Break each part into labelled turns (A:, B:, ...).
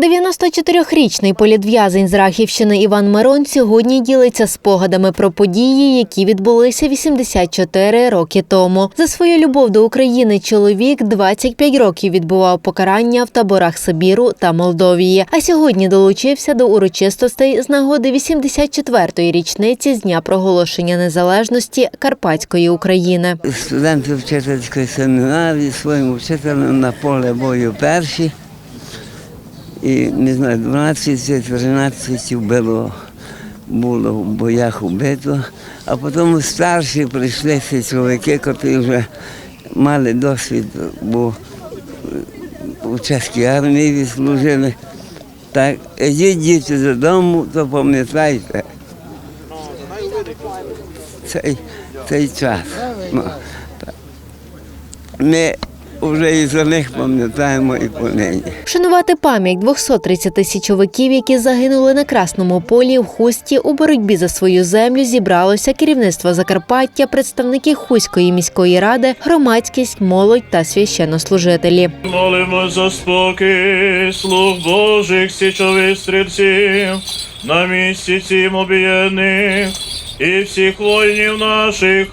A: 94-річний політв'язень з Рахівщини Іван Мирон сьогодні ділиться спогадами про події, які відбулися 84 роки тому. За свою любов до України чоловік 25 років відбував покарання в таборах Сибіру та Молдовії. А сьогодні долучився до урочистостей з нагоди 84-ї річниці з дня проголошення незалежності Карпатської України.
B: Студенти вчительської семінарії своїм вчителем на поле бою перші. І не знаю, 12-13 вбило, було в боях убито. А потім старші прийшли ці чоловіки, які вже мали досвід, бо у чеській армії відслужили. Так, ідіть діти додому, то пам'ятайте. Цей, цей час. Ну. Ми вже і за них пам'ятаємо і понині.
A: Вшанувати пам'ять 230 січовиків, які загинули на Красному полі в Хусті у боротьбі за свою землю, зібралося керівництво Закарпаття, представники Хуської міської ради, громадськість, молодь та священнослужителі.
C: Молимо за спокій, слуг Божих січових стрільців, на місці цім об'єдних і всіх воїнів наших,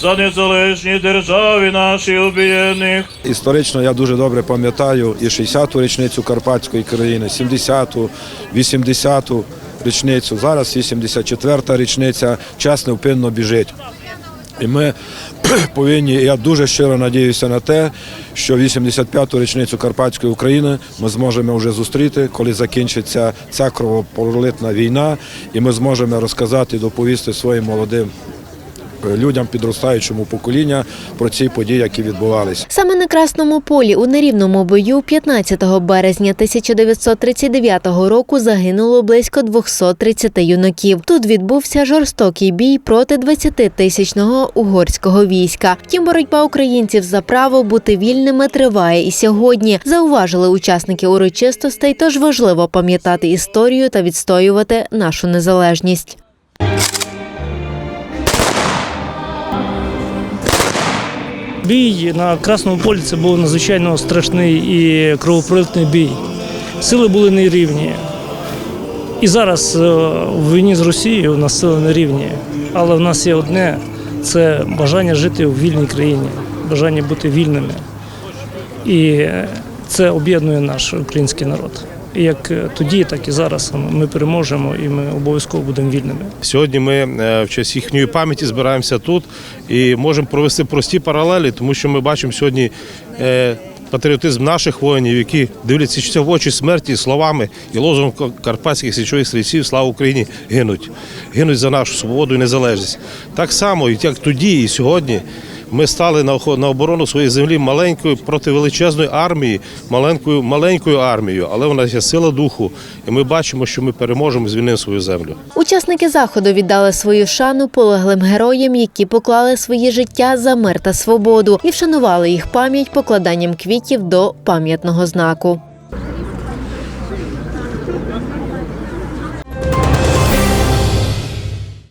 C: за незалежні держави наші об'єдних.
D: Історично я дуже добре пам'ятаю і 60-ту річницю Карпатської країни, 70-ту, 80-ту річницю. Зараз 84-та річниця, час невпинно біжить. І ми повинні, я дуже щиро надіюся на те, що 85-ту річницю Карпатської України ми зможемо вже зустріти, коли закінчиться ця кровопролитна війна, і ми зможемо розказати, доповісти своїм молодим людям, підростаючому покоління про ці події, які відбувалися.
A: Саме на Красному полі у нерівному бою 15 березня 1939 року загинуло близько 230 юнаків. Тут відбувся жорстокий бій проти 20-тисячного угорського війська. Втім, боротьба українців за право бути вільними триває і сьогодні. Зауважили учасники урочистостей, тож важливо пам'ятати історію та відстоювати нашу незалежність.
E: Бій на Красному полі це був надзвичайно страшний і кровопролитний бій. Сили були нерівні. І зараз е, в війні з Росією у нас сили нерівні. Але в нас є одне це бажання жити в вільній країні, бажання бути вільними. І е, це об'єднує наш український народ. І як е, тоді, так і зараз ми переможемо, і ми обов'язково будемо вільними.
F: Сьогодні ми е, в честь їхньої пам'яті збираємося тут і можемо провести прості паралелі, тому що ми бачимо сьогодні е, патріотизм наших воїнів, які дивляться в очі смерті словами і лозунгом карпатських січових стрільців Слава Україні гинуть. Гинуть за нашу свободу і незалежність. Так само, як тоді, і сьогодні. Ми стали на на оборону своєї землі маленькою проти величезної армії, маленькою маленькою армією, але вона є сила духу, і ми бачимо, що ми переможемо звільнимо свою землю.
A: Учасники заходу віддали свою шану полеглим героям, які поклали своє життя за мир та свободу, і вшанували їх пам'ять покладанням квітів до пам'ятного знаку.